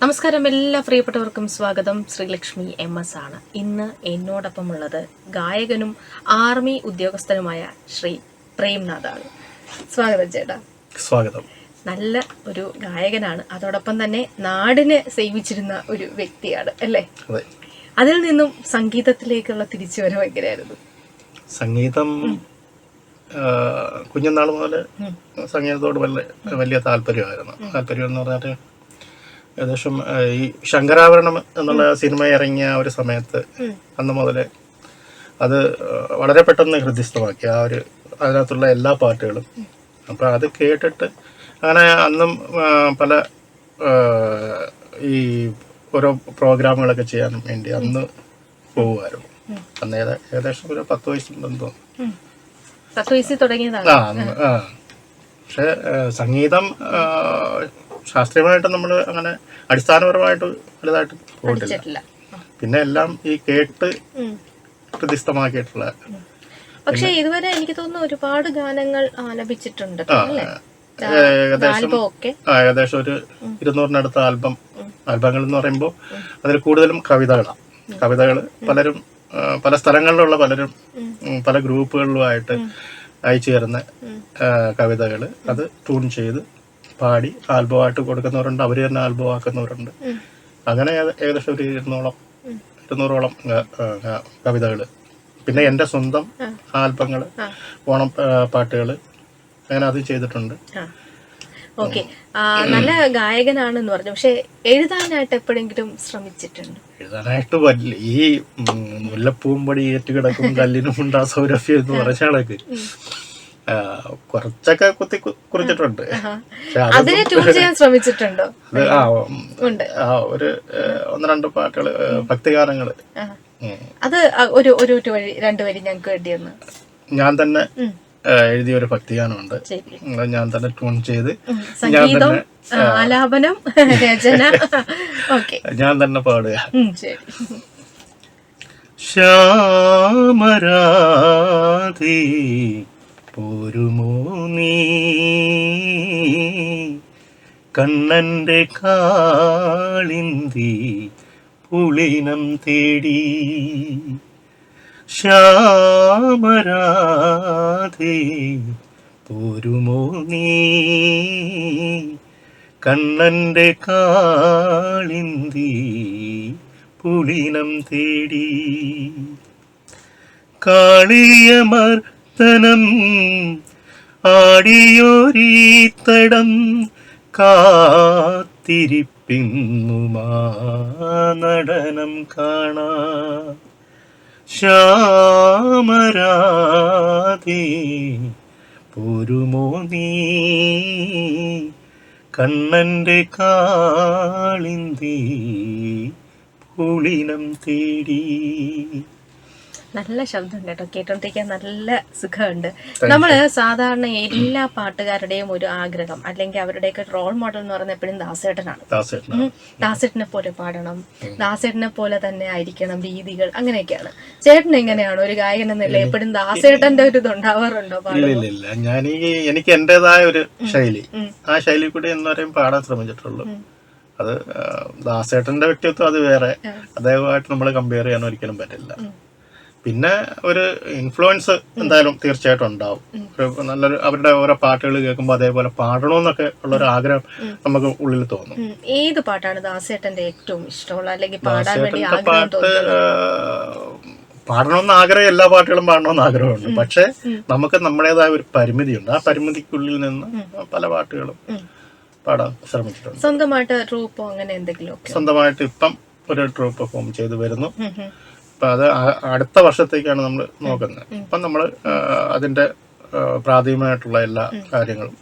നമസ്കാരം എല്ലാ പ്രിയപ്പെട്ടവർക്കും സ്വാഗതം. ശ്രീലക്ഷ്മി എം എസ് ആണ്. ഇന്ന് എന്നോടൊപ്പം ഉള്ളത് ഗായകനും ആർമി ഉദ്യോഗസ്ഥനുമായ ശ്രീ പ്രേംനാഥാണ്. സ്വാഗതം ചേട്ടാ. സ്വാഗതം. നല്ല ഒരു ഗായകനാണ്. അതോടൊപ്പം തന്നെ നാടിനെ സേവിച്ചിരുന്ന ഒരു വ്യക്തിയാണ് അല്ലേ? അതെ. അതിൽ നിന്നും സംഗീതത്തിലേക്കുള്ള തിരിച്ചുവരവ് എങ്ങനെയായിരുന്നു? സംഗീതം കുഞ്ഞുനാൾ മുതൽ. സംഗീതത്തോട് വലിയ വലിയ താല്പര്യമായിരുന്നു. താല്പര്യം എന്ന് പറഞ്ഞാൽ ഏകദേശം ഈ ശങ്കരാഭരണം എന്നുള്ള സിനിമ ഇറങ്ങിയ ഒരു സമയത്ത് അന്ന് മുതൽ അത് വളരെ പെട്ടെന്ന് ഹൃദ്യസ്ഥമാക്കി. ആ ഒരു അതിനകത്തുള്ള എല്ലാ പാട്ടുകളും. അപ്പം അത് കേട്ടിട്ട് അങ്ങനെ അന്നും പല ഈ ഓരോ പ്രോഗ്രാമുകളൊക്കെ ചെയ്യാൻ വേണ്ടി അന്ന് പോകുമായിരുന്നു അന്ന് ഏകദേശം ഒരു പത്ത് വയസ്സുണ്ടെന്ന് തോന്നുന്നു. പത്ത് വയസ്സിൽ തുടങ്ങിയതാണ്. ആ പക്ഷെ സംഗീതം ശാസ്ത്രീയമായിട്ട് നമ്മൾ അങ്ങനെ അടിസ്ഥാനപരമായിട്ട് വലുതായിട്ട് പോയിട്ടില്ല. പിന്നെ എല്ലാം ഈ കേട്ട് പ്രതിസ്ഥമാക്കിയിട്ടുള്ള പക്ഷേ ഇതുവരെ എനിക്ക് തോന്നുന്നു ഒരുപാട് ഗാനങ്ങൾ ആലപിച്ചിട്ടുണ്ട് അല്ലേ? ഏകദേശം ആൽബം ഒക്കെ ആ, ഏകദേശം ഒരു ഇരുന്നൂറിനടുത്ത ആൽബം ആൽബങ്ങൾ എന്ന് പറയുമ്പോൾ അതിൽ കൂടുതലും കവിതകളാണ് കവിതകൾ പലരും പല സ്ഥലങ്ങളിലുള്ള പലരും പല ഗ്രൂപ്പുകളിലുമായിട്ട് അയച്ചു തരുന്ന കവിതകൾ അത് ട്യൂൺ ചെയ്ത് പാടി ആൽബമായിട്ട് കൊടുക്കുന്നവരുണ്ട് അവർ തന്നെ ആൽബം ആക്കുന്നവരുണ്ട് അങ്ങനെ ഏക- ഏകദേശം ഒരു ഇരുന്നൂറോളം ഇരുന്നൂറോളം കവിതകൾ പിന്നെ എന്റെ സ്വന്തം ആൽബങ്ങൾ ഓണം പാട്ടുകൾ അങ്ങനെ അത് ചെയ്തിട്ടുണ്ട്. ഓക്കെ. നല്ല ഗായകനാണെന്ന് പറഞ്ഞു. പക്ഷെ എഴുതാനായിട്ട് എപ്പോഴെങ്കിലും ശ്രമിച്ചിട്ടുണ്ട്? എഴുതാനായിട്ട് വല്ല ഈ മുല്ലപ്പൂമ്പടി ഏറ്റുകിടക്കും കല്ലിനും ഉണ്ടാ സൗരഭ്യം എന്ന് പറഞ്ഞ കണക്ക്. കുറച്ചൊക്കെ കുത്തി കുറിച്ചിട്ടുണ്ട്. അതിനെ ട്യൂൺ ചെയ്യാൻ ശ്രമിച്ചിട്ടുണ്ടോ? ആ ഒരു ഒന്ന് രണ്ട് പാട്ടുകൾ ഭക്തിഗാനങ്ങൾ. അത് ഒരു ഒരു വഴി രണ്ടു വരി ഞങ്ങൾക്ക് വേണ്ടി ഒന്ന്. ഞാൻ തന്നെ എഴുതിയ ഒരു ഭക്തിഗാനമുണ്ട്. ഞാൻ തന്നെ ട്യൂൺ ചെയ്ത്. സംഗീതം ആലാപനം രചന. ഞാൻ തന്നെ പാടുക. ശ്യാമരാധി പോരുമോ നീ? കണ്ണന്റെ കാളിന്തി പുളിനം തേടി ശ്യാമരാധേ പോരുമോ നീ? കണ്ണന്റെ കാളിന്തി പുളിനം തേടി കാളിയമർത്തനം ആടിയോരീത്തടം കാത്തിരിപ്പിന്നു നടനം കാണാ ശ്യാമരാതി പൊരുമോ നീ? കണ്ണന്റെ കാളിന്തി പുളിനം തേടി. നല്ല ശബ്ദം കേട്ടോ. കേട്ടോണ്ടിരിക്കാൻ നല്ല സുഖമുണ്ട്. നമ്മൾ സാധാരണ എല്ലാ പാട്ടുകാരുടെയും ഒരു ആഗ്രഹം അല്ലെങ്കിൽ അവരുടെയൊക്കെ റോൾ മോഡൽ എന്ന് പറയുന്നത് എപ്പോഴും ദാസേട്ടനാണ്. ദാസേട്ടനെ പോലെ പാടണം. ദാസേട്ടനെ പോലെ തന്നെ ആയിരിക്കണം രീതികൾ അങ്ങനെയൊക്കെയാണ്. ചേട്ടൻ എങ്ങനെയാണ്? ഒരു ഗായകൻ എന്നല്ല എപ്പോഴും ദാസേട്ടന്റെ ഒരു ഇതുണ്ടാവാറുണ്ടോ ഇല്ല ഞാൻ എനിക്ക് എന്റേതായ ഒരു ശൈലി. ആ ശൈലി കൂടി എന്ന് പറയും പാടാൻ ശ്രമിച്ചിട്ടുള്ളൂ. അത് ദാസേട്ടന്റെ വ്യക്തിത്വം അത് വേറെ. അദ്ദേഹമായിട്ട് നമ്മൾ കമ്പയർ ചെയ്യാൻ ഒരിക്കലും പറ്റില്ല. പിന്നെ ഒരു ഇൻഫ്ലുവൻസ് എന്തായാലും തീർച്ചയായിട്ടും ഉണ്ടാവും. ഒരു നല്ലൊരു അവരുടെ ഓരോ പാട്ടുകൾ കേൾക്കുമ്പോൾ അതേപോലെ പാടണമെന്നൊക്കെ ഉള്ളൊരു ആഗ്രഹം നമുക്ക് ഉള്ളിൽ തോന്നും. ഏത് പാട്ടാണ് ദാസേട്ടന്റെ ഏറ്റവും ഇഷ്ടമുള്ള? അല്ലെങ്കിൽ പാടാൻ വേണ്ടി പാട്ട് പാടണമെന്ന് ആഗ്രഹം എല്ലാ പാട്ടുകളും പാടണമെന്ന് ആഗ്രഹമുണ്ട്. പക്ഷേ നമുക്ക് നമ്മുടേതായ ഒരു പരിമിതിയുണ്ട്. ആ പരിമിതിക്കുള്ളിൽ നിന്ന് പല പാട്ടുകളും പാടാൻ ശ്രമിച്ചിട്ടുണ്ട്. സ്വന്തമായിട്ട് ട്രൂപ്പോ അങ്ങനെ എന്തെങ്കിലും സ്വന്തമായിട്ട് ഇപ്പം ഒരു ട്രൂപ്പ് ഫോം ചെയ്തു വരുന്നു. അപ്പൊ അത് അടുത്ത വർഷത്തേക്കാണ് നമ്മൾ നോക്കുന്നത്. ഇപ്പം നമ്മൾ അതിന്റെ പ്രാഥമികമായിട്ടുള്ള എല്ലാ കാര്യങ്ങളും.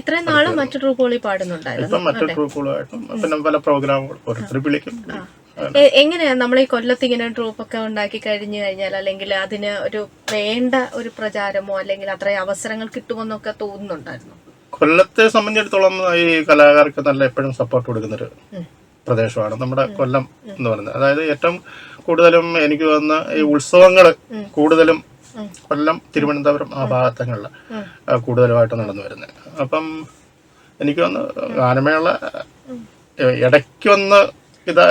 ഇത്രയും നാൾ മറ്റു ട്രൂപ്പുകളിൽ പാടുന്നുണ്ടായിരുന്നു. ഇപ്പം മറ്റു ട്രൂപ്പുകളുമായിട്ടും പിന്നെ പല പ്രോഗ്രാമുകൾ ഓരോരുത്തർ വിളിക്കും. എങ്ങനെയാ നമ്മൾ ഈ കൊല്ലത്ത് ഇങ്ങനെ ട്രൂപ്പ് ഒക്കെ ഉണ്ടാക്കി കഴിഞ്ഞു കഴിഞ്ഞാൽ അല്ലെങ്കിൽ അതിന് ഒരു വേണ്ട ഒരു പ്രചാരമോ അല്ലെങ്കിൽ അത്രയും അവസരങ്ങൾ കിട്ടുമെന്നൊക്കെ തോന്നുന്നുണ്ടായിരുന്നു? കൊല്ലത്തെ സംബന്ധിച്ചിടത്തോളം ഈ കലാകാർക്ക് നല്ല എപ്പോഴും സപ്പോർട്ട് കൊടുക്കുന്നൊരു ഒരു പ്രദേശമാണ്. നമ്മുടെ കൊല്ലം എന്ന് പറയുന്നത്. അതായത് ഏറ്റവും കൂടുതലും എനിക്ക് തോന്നുന്ന ഈ ഉത്സവങ്ങൾ കൂടുതലും. കൊല്ലം തിരുവനന്തപുരം ആ ഭാഗത്തങ്ങളിൽ കൂടുതലുമായിട്ട് നടന്നു വരുന്നത്. അപ്പം എനിക്ക് തോന്നുന്നു ഗാനമേള ഇടയ്ക്കൊന്ന് ഇത്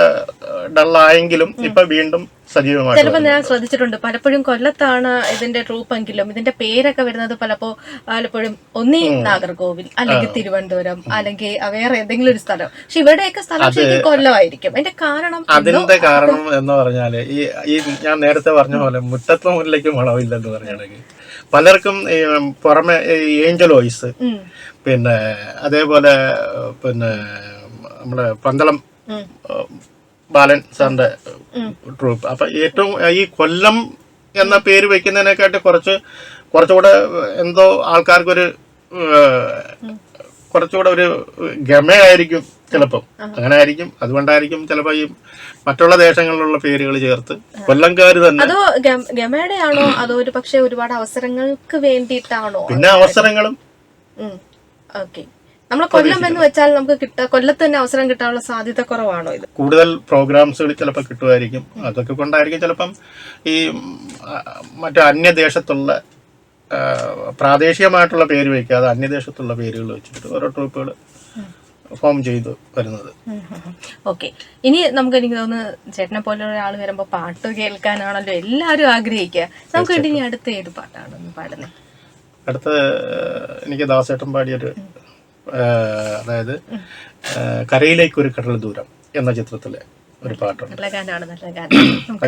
ഡള്ളായെങ്കിലും ഇപ്പൊ വീണ്ടും സജീവമായി ചിലപ്പോ ഞാൻ ശ്രദ്ധിച്ചിട്ടുണ്ട്. പലപ്പോഴും കൊല്ലത്താണ് ഇതിന്റെ ട്രൂപ്പെങ്കിലും ഇതിന്റെ പേരൊക്കെ വരുന്നത് പലപ്പോ പലപ്പോഴും ഒന്നീ നാഗർകോവിൽ അല്ലെങ്കിൽ തിരുവനന്തപുരം അല്ലെങ്കിൽ വേറെ ഏതെങ്കിലും ഒരു സ്ഥലം. പക്ഷെ ഇവിടെയൊക്കെ സ്ഥലം കൊല്ലമായിരിക്കും. അതിന്റെ കാരണം അതിന്റെ കാരണം എന്ന് പറഞ്ഞാൽ ഈ ഈ ഞാൻ നേരത്തെ പറഞ്ഞ പോലെ മുറ്റത്തെ മുന്നിലേക്ക് മുളവില്ലെന്ന് പറഞ്ഞാണെങ്കിൽ പലർക്കും ഈ പുറമെ ഏഞ്ചൽ വോയിസ് പിന്നെ അതേപോലെ പിന്നെ നമ്മുടെ പന്തളം ബാലൻ സാറിന്റെ ട്രൂപ്പ്. അപ്പൊ ഏറ്റവും ഈ കൊല്ലം എന്ന പേര് വെക്കുന്നതിനെക്കാട്ടി കുറച്ച് കുറച്ചുകൂടെ എന്തോ ആൾക്കാർക്കൊരു കുറച്ചുകൂടെ ഒരു ഗമയായിരിക്കും ചിലപ്പം. അങ്ങനെ ആയിരിക്കും അതുകൊണ്ടായിരിക്കും ചിലപ്പോ ഈ മറ്റുള്ള ദേശങ്ങളിലുള്ള പേരുകൾ ചേർത്ത് കൊല്ലംകാർ തന്നെ അതോ ഗമയുടെയാണോ? ഗമയുടെ അതോ ഒരു പക്ഷെ ഒരുപാട് അവസരങ്ങൾക്ക് വേണ്ടിയിട്ടാണോ? പിന്നെ അവസരങ്ങളും. ഓക്കെ. നമ്മളെ കൊല്ലം എന്ന് വെച്ചാൽ നമുക്ക് കിട്ട കൊല്ലത്ത് തന്നെ അവസരം കിട്ടാനുള്ള സാധ്യത കുറവാണോ ഇത്? കൂടുതൽ പ്രോഗ്രാംസുകൾ ചിലപ്പോൾ കിട്ടുമായിരിക്കും. അതൊക്കെ കൊണ്ടായിരിക്കും ചിലപ്പം ഈ മറ്റു അന്യദേശത്തുള്ള പ്രാദേശികമായിട്ടുള്ള പേര് വയ്ക്കാതെ അന്യദേശത്തുള്ള പേരുകൾ വെച്ചിട്ട് ഓരോ ട്രൂപ്പുകൾ ഫോം ചെയ്തു വരുന്നത്. ഓക്കെ. ഇനി നമുക്ക് എനിക്ക് തോന്നുന്നു ചേട്ടനെ പോലെ ഒരാൾ വരുമ്പോൾ പാട്ട് കേൾക്കാനാണല്ലോ എല്ലാവരും ആഗ്രഹിക്കുക. നമുക്ക് വേണ്ടി ഇനി അടുത്ത ഏത് പാട്ടാണ് പാടുന്നത് അടുത്ത എനിക്ക് ദാസേട്ടൻ പാടിയൊരു അതായത് കരയിലേക്ക് ഒരു കടൽ ദൂരം എന്ന ചിത്രത്തിലെ ഒരു പാട്ടുണ്ട്.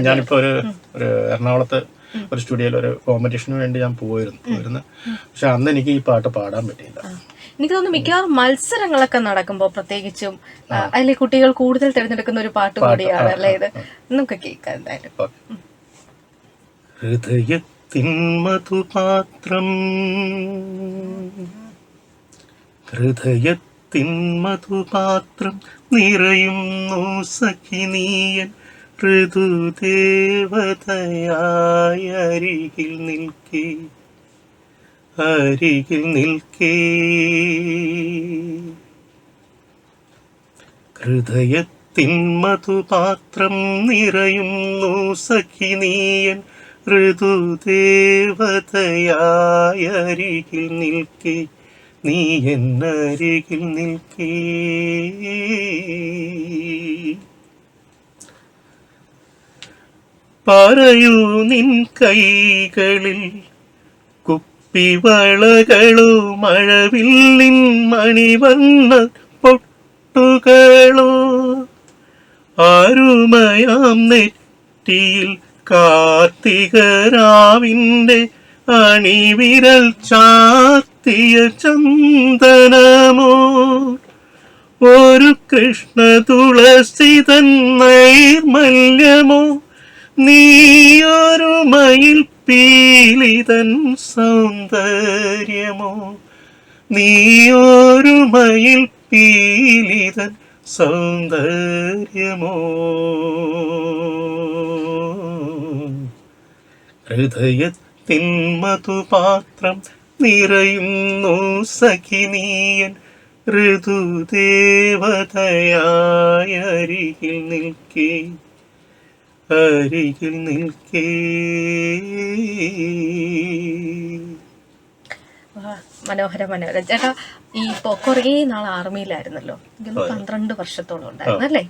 ഞാനിപ്പോ ഒരു ഒരു എറണാകുളത്ത് ഒരു സ്റ്റുഡിയോയിൽ ഒരു കോമ്പറ്റീഷന് വേണ്ടി ഞാൻ പോയിരുന്നു പോയിരുന്നു. പക്ഷെ അന്ന് എനിക്ക് ഈ പാട്ട് പാടാൻ പറ്റിയില്ല. എനിക്ക് തോന്നുന്നു മിക്കവാറും മത്സരങ്ങളൊക്കെ നടക്കുമ്പോൾ പ്രത്യേകിച്ചും അതിലെ കുട്ടികൾ കൂടുതൽ തിരഞ്ഞെടുക്കുന്ന ഒരു പാട്ട് കൂടിയാണ് അല്ലേ ഇത്? നമുക്ക് കേൾക്കാം എന്തായാലും. ഹൃദയത്തിൻ മധുപാത്രം ഹൃദയത്തിൻ മധുപാത്രം നിറയുന്നു സഖിനീയൻ ഋതുദേവതയായ അരികിൽ നിൽക്കേ അരികിൽ നിൽക്കേ. ഹൃദയത്തിൻ മധുപാത്രം നിറയുന്നു സഖിനീയൻ ഋതുദേവതയായ അരികിൽ നിൽക്കേ നീ എന്നരികിൽ നിൽക്കേ. പറയൂ നിൻ കൈകളിൽ കുപ്പിവളകളോ മഴവില്ലിൻ മണിവർണ പൊട്ടുകളോ. ആരുമയാം നെറ്റിയിൽ കാർത്തികരാവിന്റെ അണിവിരൽ ചാർത്തിയ ചന്ദനമോ? ഒരു കൃഷ്ണ തുളസി നൈർമല്യമോ നീയൊരു മയിൽ പീലിതൻ സൗന്ദര്യമോ? നീയൊരു മയിൽ പീലിതൻ സൗന്ദര്യമോ? ഹൃദയത്തിൻ മധുപാത്രം നിറയുന്നു സഖിനീയൻ ഋതുദേവതയായ അരികിൽ നിൽക്കേ അരികിൽ നിൽക്കേ. മനോഹര മനോഹര. ചേട്ടാ ഈ ഇപ്പൊ കുറേ നാൾ ആർമിയിലായിരുന്നല്ലോ? പന്ത്രണ്ട് വർഷത്തോളം ഉണ്ടായിരുന്നു അല്ലേ?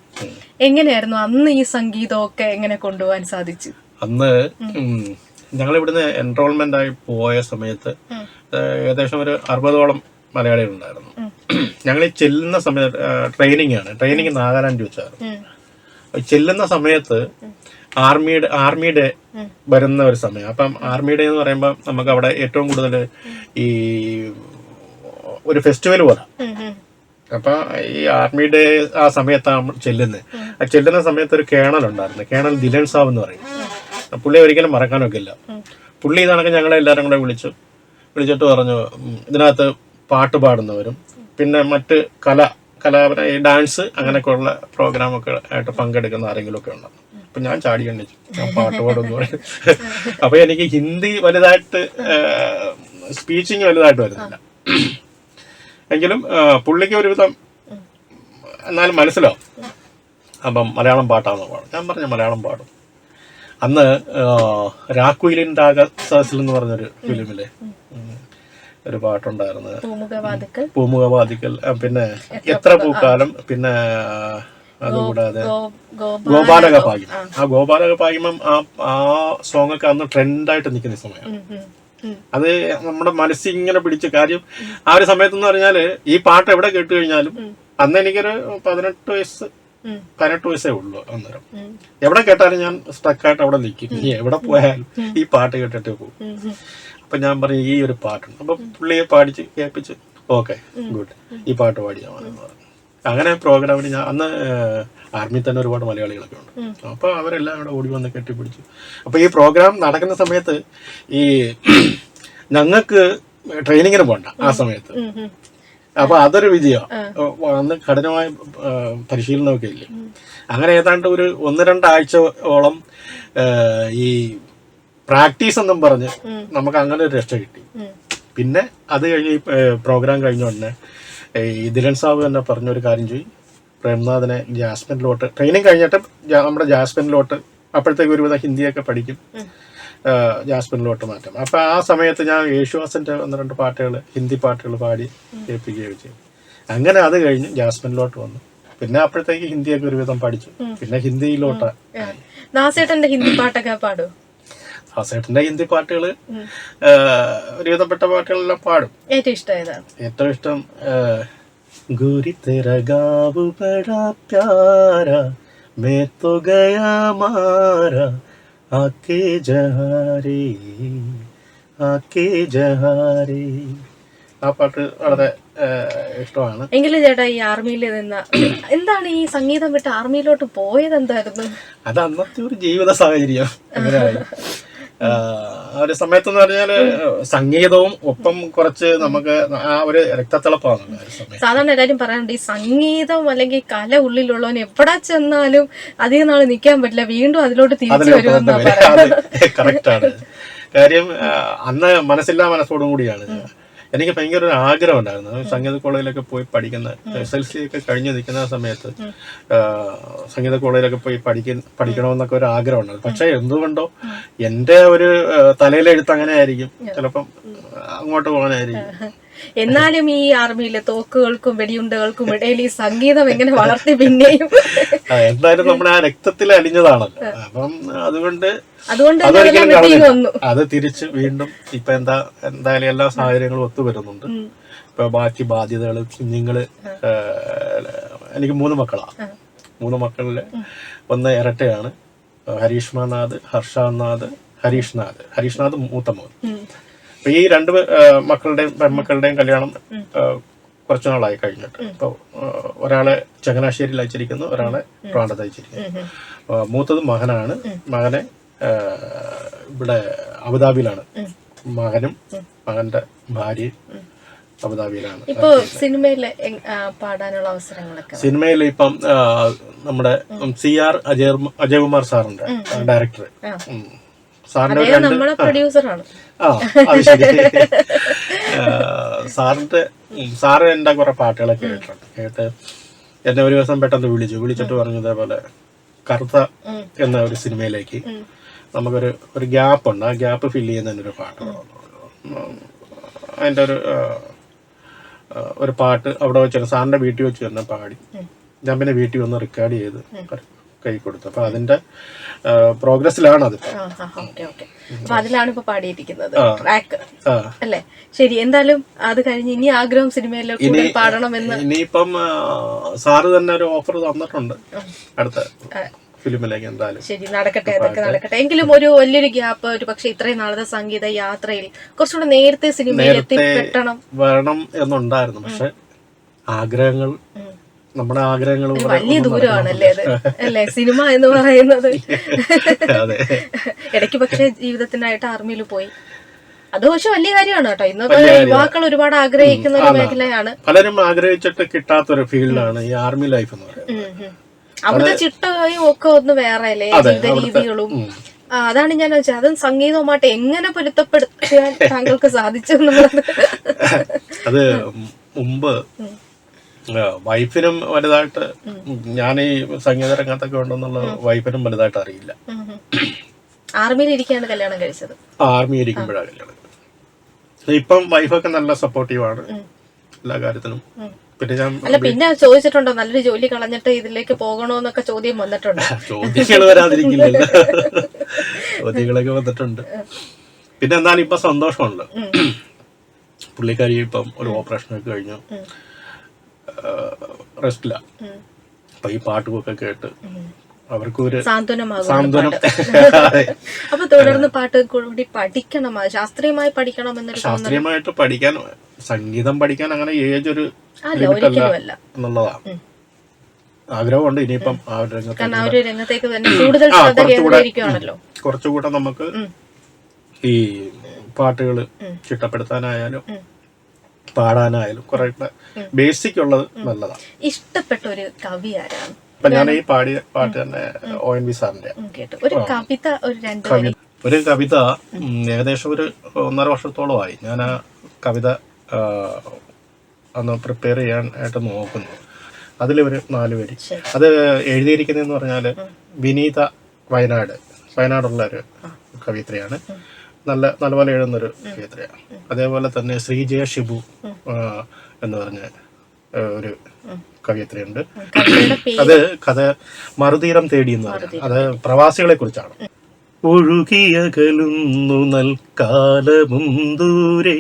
എങ്ങനെയായിരുന്നു അന്ന് ഈ സംഗീതമൊക്കെ എങ്ങനെ കൊണ്ടുപോകാൻ സാധിച്ചു? അന്ന് ഞങ്ങൾ ഇവിടുന്ന് എൻറോൾമെന്റ് ആയി പോയ സമയത്ത് ഏകദേശം ഒരു അറുപതോളം മലയാളികൾ ഉണ്ടായിരുന്നു. ഞങ്ങൾ ഈ ചെല്ലുന്ന സമയത്ത് ട്രെയിനിങ് ആണ്. ട്രെയിനിങ് നാഗാലാൻഡ് വെച്ചായിരുന്നു ചെല്ലുന്ന സമയത്ത് ആർമിയുടെ ആർമിയുടെ വരുന്ന ഒരു സമയം. അപ്പം ആർമിയുടെ എന്ന് പറയുമ്പോൾ നമുക്ക് അവിടെ ഏറ്റവും കൂടുതൽ ഈ ഒരു ഫെസ്റ്റിവൽ പോലെ. അപ്പൊ ഈ ആർമിയുടെ ആ സമയത്താണ് ചെല്ലുന്നത്. ആ ചെല്ലുന്ന സമയത്ത് ഒരു കേണൽ ഉണ്ടായിരുന്നു. കേണൽ ദിലൻ സാബ് എന്ന് പറയും. പുള്ളി ഒരിക്കലും മറക്കാനൊക്കില്ല പുള്ളി ഇതാണെങ്കിൽ ഞങ്ങളെ എല്ലാവരും കൂടെ വിളിച്ചു. വിളിച്ചിട്ട് പറഞ്ഞു ഇതിനകത്ത് പാട്ട് പാടുന്നവരും പിന്നെ മറ്റ് കല കലാപര ഈ ഡാൻസ് അങ്ങനെയൊക്കെയുള്ള പ്രോഗ്രാമൊക്കെ ആയിട്ട് പങ്കെടുക്കുന്ന ആരെങ്കിലും ഒക്കെ ഉണ്ടാവും അപ്പൊ ഞാൻ ചാടി കണ്ടിച്ചു ഞാൻ പാട്ട് പാടുന്നു അപ്പൊ എനിക്ക് ഹിന്ദി വലുതായിട്ട് സ്പീച്ചിങ് വലുതായിട്ട് വരുന്നില്ല. എങ്കിലും പുള്ളിക്ക് ഒരുവിധം എന്നാലും മനസ്സിലാവും. അപ്പം മലയാളം പാട്ടാന്ന് പാടും ഞാൻ പറഞ്ഞ മലയാളം പാടും. അന്ന് രാക്കുയിലിൻ രാഗ സഹസിൽ എന്ന് പറഞ്ഞൊരു ഫിലിമിലെ. ഒരു പാട്ടുണ്ടായിരുന്നു പൂമുഖവാദിക്കൽ പിന്നെ എത്ര പൂക്കാലം പിന്നെ അതുകൂടാതെ ഗോപാലക ഭാഗ്യം ആ. ഗോപാലക ഭാഗ്യം ആ ആ സോങ് ഒക്കെ അന്ന് ട്രെൻഡായിട്ട് നിൽക്കുന്ന സമയം. ഉം, ഉം, ഉം. അത് നമ്മുടെ മനസ്സിൽ ഇങ്ങനെ പിടിച്ച കാര്യം ആ ഒരു സമയത്ത് എന്ന് പറഞ്ഞാൽ ഈ പാട്ട് എവിടെ കേട്ട് കഴിഞ്ഞാലും അന്ന് എനിക്കൊരു പതിനെട്ട് വയസ്സ്. പതിനെട്ട് വയസ്സേ ഉള്ളൂ അന്നേരം. എവിടെ കേട്ടാലും ഞാൻ സ്റ്റക്കായിട്ട് അവിടെ നിൽക്കും. ഇനി എവിടെ പോയാലും ഈ പാട്ട് കേട്ടിട്ട് പോകും. അപ്പൊ ഞാൻ പറയും ഈ ഒരു പാട്ടുണ്ട്. അപ്പൊ പുള്ളിയെ പാടിച്ച് കേൾപ്പിച്ച് ഓക്കെ ഗുഡ്. ഈ പാട്ട് പാടിയാൽ മതി. പറഞ്ഞു അങ്ങനെ പ്രോഗ്രാമിന് ഞാൻ അന്ന് ആർമി തന്നെ ഒരുപാട് മലയാളികളൊക്കെ ഉണ്ട്. അപ്പൊ അവരെല്ലാം അവിടെ ഓടി വന്ന് കെട്ടിപ്പിടിച്ചു. അപ്പൊ ഈ പ്രോഗ്രാം നടക്കുന്ന സമയത്ത് ഈ ഞങ്ങൾക്ക് ട്രെയിനിങ്ങിന് പോണ്ട ആ സമയത്ത്. അപ്പൊ അതൊരു വിജയമാണ് അന്ന് കഠിനമായ പരിശീലനമൊക്കെ ഇല്ലേ അങ്ങനെ ഏതാണ്ട് ഒരു ഒന്ന് രണ്ടാഴ്ചയോളം ഈ പ്രാക്ടീസ് എന്നും പറഞ്ഞ് നമുക്ക് അങ്ങനെ ഒരു രക്ഷ കിട്ടി. പിന്നെ അത് കഴിഞ്ഞ് ഈ പ്രോഗ്രാം കഴിഞ്ഞ ഉടനെ ഈ ദിലൻ സാബ് തന്നെ പറഞ്ഞൊരു കാര്യം ചെയ്യും. പ്രേംനാഥിനെ ജാസ്മിനിലോട്ട് ട്രെയിനിങ് കഴിഞ്ഞിട്ട് നമ്മുടെ ജാസ്മിനിലോട്ട് അപ്പോഴത്തേക്ക് ഒരുവിധം ഹിന്ദിയൊക്കെ പഠിക്കും. ജാസ്മിനിലോട്ട് മാറ്റും. അപ്പൊ ആ സമയത്ത് ഞാൻ യേശുദാസിന്റെ ഒന്ന് രണ്ട് പാട്ടുകൾ ഹിന്ദി പാട്ടുകൾ പാടി കേൾപ്പിക്കുകയും ചെയ്തു. അങ്ങനെ അത് കഴിഞ്ഞ് ജാസ്മിനിലോട്ട് വന്നു. പിന്നെ അപ്പോഴത്തേക്ക് ഹിന്ദിയൊക്കെ ഒരുവിധം പഠിച്ചു. പിന്നെ ഹിന്ദിയിലോട്ട്. ദാസേട്ടന്റെ ഹിന്ദി പാട്ടൊക്കെ പാടും? ദാസേട്ടന്റെ ഹിന്ദി പാട്ടുകൾ ഒരുവിധപ്പെട്ട പാട്ടുകളെല്ലാം പാടും. ഏറ്റവും ഇഷ്ടം ഏറ്റവും ഇഷ്ടം ഗുരി തെര ഗാവ് പ്യാര മേ തോ ഗയാ മാര ആക്കേ ജഹാരേ आके ജഹാരേ. ആ പാട്ട് വളരെ ഇഷ്ടമാണ്. എങ്കിലും ചേട്ടാ ഈ ആർമിയിൽ നിന്ന എന്താണ് ഈ സംഗീതം വിട്ട് ആർമിയിലോട്ട് പോയത് എന്തായിരുന്നു? അത് അന്നത്തെ ഒരു ജീവിത സാഹചര്യം. ആ ഒരു സമയത്ത് എന്ന് പറഞ്ഞാൽ സംഗീതവും ഒപ്പം കുറച്ച് നമുക്ക് ആ ഒരു രക്തത്തിളപ്പാണ് സാധാരണ എല്ലാരും പറയാറുണ്ട് ഈ സംഗീതം അല്ലെങ്കിൽ കല ഉള്ളിലുള്ളവൻ എവിടെ ചെന്നാലും അധികം നാൾ നിൽക്കാൻ പറ്റില്ല വീണ്ടും അതിലോട്ട് തിരിച്ചു വരുമെന്നാ പറയുന്നത്. കറക്റ്റ് ആണ്. കാര്യം അന്ന് മനസ്സില്ലാ മനസ്സോടും കൂടിയാണ്. എനിക്ക് ഭയങ്കര ഒരു ആഗ്രഹം ഉണ്ടായിരുന്നു സംഗീത കോളേജിലൊക്കെ പോയി പഠിക്കുന്ന എസ് എൽ സി ഒക്കെ കഴിഞ്ഞ് നിൽക്കുന്ന സമയത്ത് സംഗീത കോളേജിലൊക്കെ പോയി പഠിക്ക പഠിക്കണമെന്നൊക്കെ ഒരു ആഗ്രഹം ഉണ്ടായിരുന്നു പക്ഷെ എന്തുകൊണ്ടോ എന്റെ ഒരു തലയിലെഴുത്ത് തലയിലെ അങ്ങനെ ആയിരിക്കും ചിലപ്പം അങ്ങോട്ട് പോകാനായിരിക്കും. എന്നാലും ഈ ആർമിയിലെ തോക്കുകൾക്കും വെടിയുണ്ടകൾക്കും ഇടയിൽ ഈ സംഗീതം എങ്ങനെ വളർത്തി പിന്നെയും എന്തായാലും നമ്മുടെ ആ രക്തത്തിൽ അലിഞ്ഞതാണല്ലോ. അപ്പം അതുകൊണ്ട് അതുകൊണ്ട് അത് തിരിച്ച് വീണ്ടും ഇപ്പൊ എന്താ എന്തായാലും എല്ലാ സാഹചര്യങ്ങളും ഒത്തു വരുന്നുണ്ട്. ഇപ്പൊ ബാക്കി ബാധ്യതകൾ കുഞ്ഞുങ്ങൾ എനിക്ക് മൂന്ന് മക്കളാ. മൂന്ന് മക്കളിൽ ഒന്ന് ഇരട്ടയാണ് ഹരീഷ്മനാഥ് ഹർഷനാഥ് ഹരീഷ്നാഥ് ഹരീഷ്നാഥ് മൂത്ത മോൻ. അപ്പൊ ഈ രണ്ട് മക്കളുടെയും പെൺമക്കളുടെയും കല്യാണം കുറച്ചു നാളായി കഴിഞ്ഞിട്ട്. ഇപ്പൊ ഒരാളെ ചങ്ങനാശ്ശേരിയിൽ അയച്ചിരിക്കുന്നു ഒരാളെ ട്രാണ്ടത്ത് അയച്ചിരിക്കുന്നു. മൂത്തത് മകനാണ്. മകനെ ഇവിടെ അബുദാബിയിലാണ്. മകനും മകന്റെ ഭാര്യ അബുദാബിയിലാണ്. ഇപ്പോ സിനിമയിൽ പാടാനുള്ള അവസരങ്ങളൊക്കെ സിനിമയിൽ ഇപ്പം നമ്മുടെ സി ആർ അജയ് അജയകുമാർ സാറിന്റെ ഡയറക്ടർ. സാറിന്റെ നമ്മളെ പ്രൊഡ്യൂസറാണ് ആ അത് ശരി. സാറിന്റെ സാറ് എന്റെ കുറെ പാട്ടുകളൊക്കെ കേട്ടിട്ടുണ്ട്. കേട്ട് എന്നെ ഒരു ദിവസം പെട്ടെന്ന് വിളിച്ചു. വിളിച്ചിട്ട് പറഞ്ഞതേപോലെ കറുത്ത എന്ന ഒരു സിനിമയിലേക്ക് നമുക്കൊരു ഒരു ഗ്യാപ്പ് ഉണ്ട്. ആ ഗ്യാപ്പ് ഫില്ല് ചെയ്യുന്നതിന് ഒരു പാട്ട്. അതിന്റെ ഒരു ഒരു പാട്ട് അവിടെ വെച്ച് സാറിന്റെ വീട്ടിൽ വെച്ച് തന്നെ പാടി. ഞാൻ പിന്നെ വീട്ടിൽ വന്ന് റെക്കോർഡ് ചെയ്ത് കൈ കൊടുത്തു അപ്പൊ അതിന്റെ പ്രോഗ്രസ്സിലാണ് അത് അപ്പൊ അതിലാണ് ഇപ്പൊ പാടിയിരിക്കുന്നത്. ട്രാക്ക്. അല്ലേ? ശരി എന്തായാലും അത് കഴിഞ്ഞ് ഇനി ആഗ്രഹം സിനിമയിലേക്ക് പാടണം പാടണമെന്ന് ഇനിയിപ്പം സാറ് തന്നെ ഒരു ഓഫർ തന്നിട്ടുണ്ട് അടുത്ത ഫിലിമിലേക്ക് എന്തായാലും. ശരി നടക്കട്ടെ അതൊക്കെ നടക്കട്ടെ. എങ്കിലും ഒരു വലിയൊരു ഗ്യാപ്പ് ഒരു പക്ഷെ ഇത്രയും നാളത്തെ സംഗീത യാത്രയിൽ കുറച്ചുകൂടെ നേരത്തെ സിനിമയിൽ എത്തിപ്പെട്ടണം. വേണം എന്നുണ്ടായിരുന്നു. പക്ഷെ ആഗ്രഹങ്ങൾ നമ്മുടെ ആഗ്രഹങ്ങളും വലിയ ദൂരമാണല്ലേ അത്? അല്ലേ? സിനിമ എന്ന് പറയുന്നത്. ഇടയ്ക്ക് പക്ഷെ ജീവിതത്തിനായിട്ട് ആർമിയിൽ പോയി. അത് പക്ഷെ വലിയ കാര്യമാണ് കേട്ടോ. ഇന്നത്തെ യുവാക്കൾ ഒരുപാട് ആഗ്രഹിക്കുന്ന ഒരു മേഖലയാണ്. പലരും ആഗ്രഹിച്ചിട്ട് കിട്ടാത്ത കിട്ടാത്തൊരു ഫീൽഡാണ് ഈ ആർമി ലൈഫ് എന്ന് പറയുന്നത്. അവിടുത്തെ ചിട്ടയും ഒക്കെ ഒന്ന് വേറെ അല്ലേ ജീവിത രീതികളും. അതാണ് ഞാൻ വെച്ചത് അതും സംഗീതവുമായിട്ട് എങ്ങനെ പൊരുത്തപ്പെടുത്താൻ താങ്കൾക്ക് സാധിച്ചു എന്നുള്ളത് അത് മുമ്പ് വൈഫിനും വലുതായിട്ട് ഞാൻ ഈ സംഗീത രംഗത്തൊക്കെ ഉണ്ടെന്നുള്ള വൈഫിനും വലുതായിട്ട് അറിയില്ല. ആർമിയിൽ കല്യാണം കഴിച്ചത്. ആർമി ഇരിക്കുമ്പോഴാണ് കല്യാണം ഇപ്പം വൈഫൊക്കെ നല്ല സപ്പോർട്ടീവാണ്. എല്ലാ കാര്യത്തിനും. പിന്നെ ഞാൻ അല്ല പിന്നെ ചോദിച്ചിട്ടുണ്ടോ? നല്ലൊരു ജോലി കളഞ്ഞിട്ട് ഇതിലേക്ക് പോകണോന്നൊക്കെ ചോദ്യം വന്നിട്ടുണ്ട്. ചോദ്യങ്ങൾ വരാതിരിക്കില്ലല്ലോ ചോദ്യങ്ങളൊക്കെ വന്നിട്ടുണ്ട്. പിന്നെ എന്നാലും ഇപ്പൊ സന്തോഷമുണ്ട്. പുള്ളിക്കാരി ഇപ്പം ഒരു ഓപ്പറേഷൻ ഒക്കെ കഴിഞ്ഞു ഉം. റെസ്റ്റില്ല. അപ്പൊ ഈ പാട്ടുമൊക്കെ കേട്ട് അവർക്ക് ഒരു സാന്ത്വനമാകും സാന്ത്വനം. അപ്പൊ തുടർന്ന് പാട്ട് കൂടി പഠിക്കണം. ശാസ്ത്രീയമായി പഠിക്കണം എന്നൊരു ശാസ്ത്രീയമായിട്ട് പഠിക്കാൻ സംഗീതം പഠിക്കാൻ അങ്ങനെ ഏജ് ഒരു എന്നുള്ളതാണ്. ആഗ്രഹമുണ്ട് ഇനിയിപ്പം ആ ഒരു രംഗത്തേക്ക് കൂടുതൽ കുറച്ചുകൂടെ നമുക്ക് ഈ പാട്ടുകൾ. ചിട്ടപ്പെടുത്താനായാലും. പാടാനായാലും കുറെ ബേസിക് ഉള്ളത് നല്ലതാണ്. ഇഷ്ടപ്പെട്ട ഒരു കവി ആരാണ്? ഇപ്പൊ ഞാൻ ഈ പാടിയ പാട്ട് തന്നെ ഒ എൻ വി സാറിന്റെ ഒരു കവിത ഒരു രണ്ട് ഒരു കവിത ഏകദേശം ഒരു ഒന്നര വർഷത്തോളമായി ഞാൻ ആ കവിത അന്ന് പ്രിപ്പയർ ചെയ്യാൻ ആയിട്ട് നോക്കുന്നു. അതിലൊരു നാല് പേര്. അത് എഴുതിയിരിക്കുന്നതെന്ന് പറഞ്ഞാൽ വിനീത വയനാട്. വയനാടുള്ള ഒരു കവിത്രയാണ് നല്ല നല്ലപോലെ എഴുതുന്നൊരു കവിത്രയാണ് അതേപോലെ തന്നെ ശ്രീജയ ഷിബു എന്ന് പറഞ്ഞ ഒരു കവിയത്രയുണ്ട്. കവിതയുടെ പേര്? അത് കഥ മറുതീരം തേടി എന്ന് പറയുന്നത് അത് പ്രവാസികളെ കുറിച്ചാണ്. ഒഴുകിയകലുന്നു നൽക്കാലമും ദൂരെ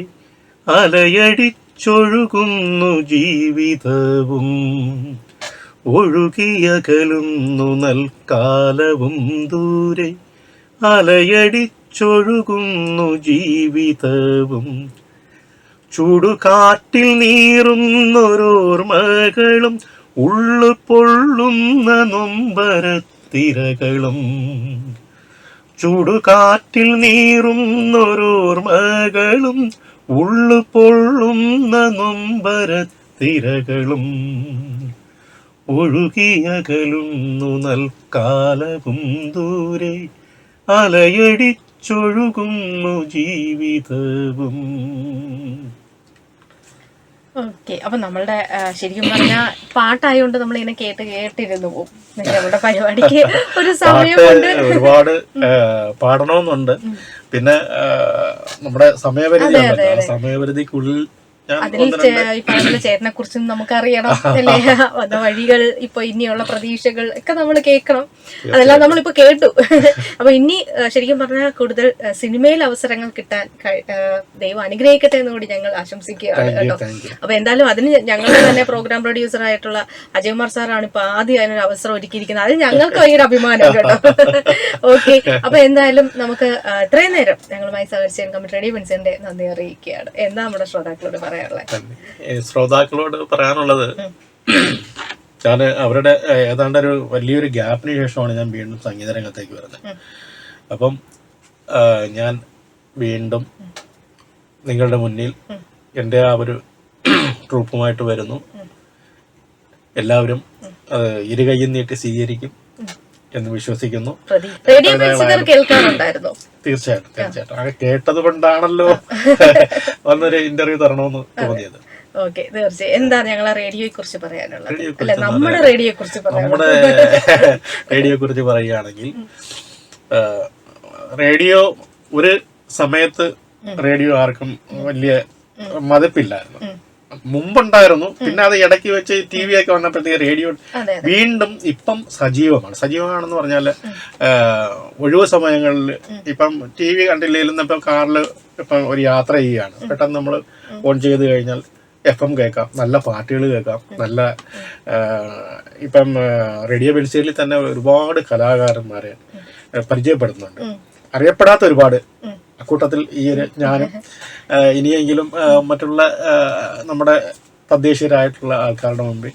അലയടിച്ചൊഴുകുന്നു ജീവിതവും. ഒഴുകിയകലുന്നു നൽകാലവും ദൂരെ അലയടിച്ചൊഴുകുന്നു ജീവിതവും. ചുടുകാറ്റിൽ നീറുന്നൊരോർമ്മകളും ഉള്ളു പൊള്ളുന്ന നൊമ്പരത്തിരകളും. ചുടുകാറ്റിൽ നീറുന്നൊരോർമ്മകളും ഉള്ളു പൊള്ളുന്ന നൊമ്പരത്തിരകളും. ഒഴുകിയകലുന്നു നൽക്കാലവും ദൂരെ അലയടിച്ചൊഴുകുന്നു ജീവിതവും. ഓക്കെ അപ്പൊ നമ്മളുടെ ശരിക്കും പറഞ്ഞ പാട്ടായതുകൊണ്ട് നമ്മൾ ഇങ്ങനെ കേട്ട് കേട്ടിരുന്നു പോകും. നമ്മുടെ പരിപാടിക്ക് ഒരു സമയമുണ്ട്. പാട്ട് ഒരുപാട് പാടണമെന്നുണ്ട്. പിന്നെ നമ്മുടെ സമയപരിധി സമയപരിധിക്കുള്ളിൽ അതിൽ ഈ പറഞ്ഞ ചേട്ടനെ കുറിച്ചും നമുക്കറിയണം അല്ലേ? അത് വഴികൾ ഇപ്പൊ ഇനിയുള്ള പ്രതീക്ഷകൾ ഒക്കെ നമ്മൾ കേൾക്കണം. അതെല്ലാം നമ്മളിപ്പോ കേട്ടു. അപ്പൊ ഇനി ശരിക്കും പറഞ്ഞാൽ കൂടുതൽ സിനിമയിൽ അവസരങ്ങൾ കിട്ടാൻ ദൈവം അനുഗ്രഹിക്കട്ടെ എന്ന് കൂടി ഞങ്ങൾ ആശംസിക്കുകയാണ് കേട്ടോ. അപ്പൊ എന്തായാലും അതിന് ഞങ്ങളുടെ തന്നെ പ്രോഗ്രാം പ്രൊഡ്യൂസർ ആയിട്ടുള്ള അജയ്കുമാർ സാറാണ് ഇപ്പൊ ആദ്യം അതിനൊരു അവസരം ഒരുക്കിയിരിക്കുന്നത്. അത് ഞങ്ങൾക്ക് ഭയങ്കര അഭിമാനം കേട്ടോ. ഓക്കെ. അപ്പൊ എന്തായാലും നമുക്ക് ഇത്രയും നേരം ഞങ്ങളുമായി സഹകരിച്ച കമ്മിറ്റി റെഡി പെൻസിന്റെ നന്ദി അറിയിക്കുകയാണ്. എന്താ നമ്മുടെ ശ്രോതാക്കളോട് പറയാനുള്ളത് ശ്രോതാക്കളോട് പറയാനുള്ളത് ഞാൻ അവരുടെ ഏതാണ്ട് ഒരു വലിയൊരു ഗ്യാപ്പിന് ശേഷമാണ് ഞാൻ വീണ്ടും സംഗീത രംഗത്തേക്ക് വരുന്നത്. അപ്പം ഞാൻ വീണ്ടും നിങ്ങളുടെ മുന്നിൽ എന്റെ ആ ഒരു ട്രൂപ്പുമായിട്ട് വരുന്നു. എല്ലാവരും ഇരുകയ്യും ഇരുകൈയും നീട്ടി സ്വീകരിക്കും. എന്ന് വിശ്വസിക്കുന്നു. കേൾക്കാറുണ്ടായിരുന്നു. തീർച്ചയായിട്ടും തീർച്ചയായിട്ടും. അത് കേട്ടത് കൊണ്ടാണല്ലോ വന്നൊരു ഇന്റർവ്യൂ തരണമെന്ന് തോന്നിയത്. ഓക്കെ തീർച്ചയായും. എന്താണ് ഞങ്ങളെ റേഡിയോയെ കുറിച്ച് പറയാനുള്ളത് അല്ലെ നമ്മുടെ റേഡിയോയെ കുറിച്ച് നമ്മുടെ റേഡിയോയെ കുറിച്ച് പറയുകയാണെങ്കിൽ റേഡിയോ ഒരു സമയത്ത് റേഡിയോ ആർക്കും വലിയ മതിപ്പില്ലായിരുന്നു. മുമ്പുണ്ടായിരുന്നു. പിന്നെ അത് ഇടയ്ക്ക് വെച്ച് ടി വി ഒക്കെ വന്നപ്പോഴത്തേക്ക് റേഡിയോ വീണ്ടും ഇപ്പം സജീവമാണ്. സജീവമാണെന്ന് പറഞ്ഞാൽ ഒഴിവ് സമയങ്ങളിൽ ഇപ്പം ടി വി കണ്ടില്ലെങ്കിലും ഇപ്പം കാറിൽ ഇപ്പം ഒരു യാത്ര ചെയ്യുകയാണ്. പെട്ടെന്ന് നമ്മൾ ഓൺ ചെയ്ത് കഴിഞ്ഞാൽ എഫ് എം കേൾക്കാം. നല്ല പാട്ടുകൾ കേൾക്കാം. നല്ല ഇപ്പം റേഡിയോ ബെൽസേരിൽ തന്നെ ഒരുപാട് കലാകാരന്മാരെ പരിചയപ്പെടുന്നുണ്ട്. അറിയപ്പെടാത്ത ഒരുപാട് അക്കൂട്ടത്തിൽ ഈ ഒരു ഞാനും. ഇനിയെങ്കിലും മറ്റുള്ള നമ്മുടെ തദ്ദേശീയരായിട്ടുള്ള ആൾക്കാരുടെ മുമ്പിൽ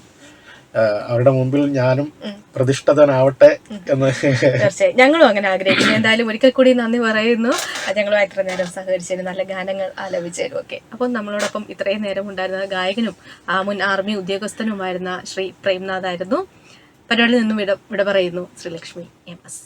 അവരുടെ മുമ്പിൽ ഞാനും പ്രതിഷ്ഠിതനാവട്ടെ എന്ന് തീർച്ചയായും. ഞങ്ങളും അങ്ങനെ ആഗ്രഹിക്കുന്നു. എന്തായാലും ഒരിക്കൽ കൂടി നന്ദി പറയുന്നു. അത് ഞങ്ങളുമായി ഇത്ര നേരം സഹകരിച്ചതിന് നല്ല ഗാനങ്ങൾ ആലപിച്ചതിനും ഒക്കെ അപ്പം നമ്മളോടൊപ്പം ഇത്രയും നേരം ഉണ്ടായിരുന്ന ഗായകനും ആ മുൻ ആർമി ഉദ്യോഗസ്ഥനുമായിരുന്ന ശ്രീ പ്രേംനാഥായിരുന്നു. പരിപാടിയിൽ നിന്നും വിട വിട പറയുന്നു ശ്രീലക്ഷ്മി എം എസ്.